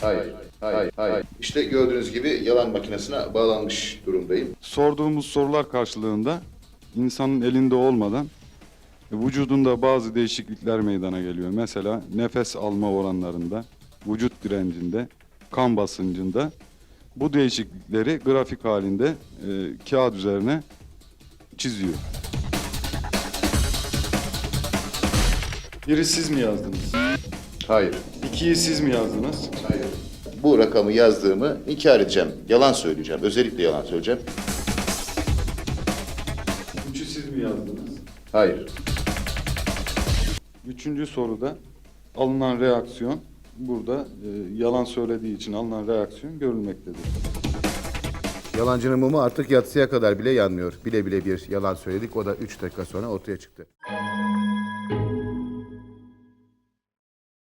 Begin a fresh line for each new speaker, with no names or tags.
Hayır, hayır, hayır. İşte gördüğünüz gibi yalan makinesine bağlanmış durumdayım.
Sorduğumuz sorular karşılığında insanın elinde olmadan vücudunda bazı değişiklikler meydana geliyor. Mesela nefes alma oranlarında, vücut direncinde, kan basıncında bu değişiklikleri grafik halinde e, kağıt üzerine çiziyor. Biri siz mi yazdınız?
Hayır,
İkiyi siz mi yazdınız?
hayır. Bu rakamı yazdığımı inkar edeceğim. Yalan söyleyeceğim. Özellikle yalan söyleyeceğim.
Üçü siz mi yazdınız?
Hayır.
Üçüncü soruda alınan reaksiyon burada e, yalan söylediği için alınan reaksiyon görülmektedir.
Yalancının mumu artık yatsıya kadar bile yanmıyor. Bile bile bir yalan söyledik. O da 3 dakika sonra ortaya çıktı.